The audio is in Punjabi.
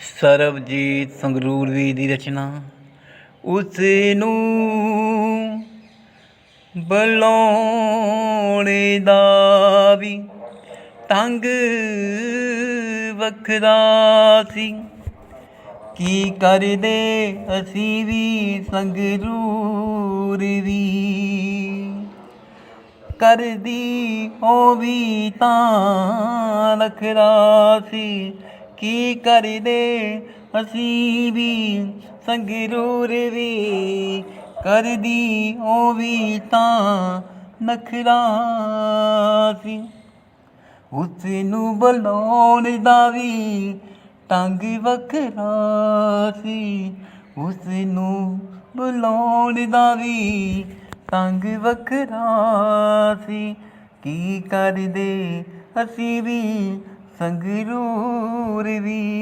ਸਰਬਜੀਤ ਸੰਗਰੂਰ ਵੀ ਦੀ ਰਚਨਾ। ਉਸ ਨੂੰ ਬੁਲਾਉਣੇ ਦਾ ਵੀ ਤੰਗ ਵੱਖਰਾ ਸੀ। ਕੀ ਕਰਦੇ ਅਸੀਂ ਵੀ ਸੰਗਰੂਰ ਵੀ ਕਰਦੀ ਉਹ ਵੀ ਤਾਂ ਨਖਰਾ ਸੀ। ਕੀ ਕਰਦੇ ਅਸੀਂ ਵੀ ਸੰਗਰੂਰ ਵੀ ਕਰਦੀ ਉਹ ਵੀ ਤਾਂ ਨਖਰਾ ਸੀ। ਉਸ ਨੂੰ ਬੁਲਾਉਣ ਦਾ ਵੀ ਢੰਗ ਵੱਖਰਾ ਸੀ। ਉਸ ਨੂੰ ਬੁਲਾਉਣ ਦਾ ਵੀ ਢੰਗ ਵੱਖਰਾ ਸੀ। ਕੀ ਕਰਦੇ? ਅਸੀਂ ਵੀ ਸੰਗਰੂਰ ਵੀ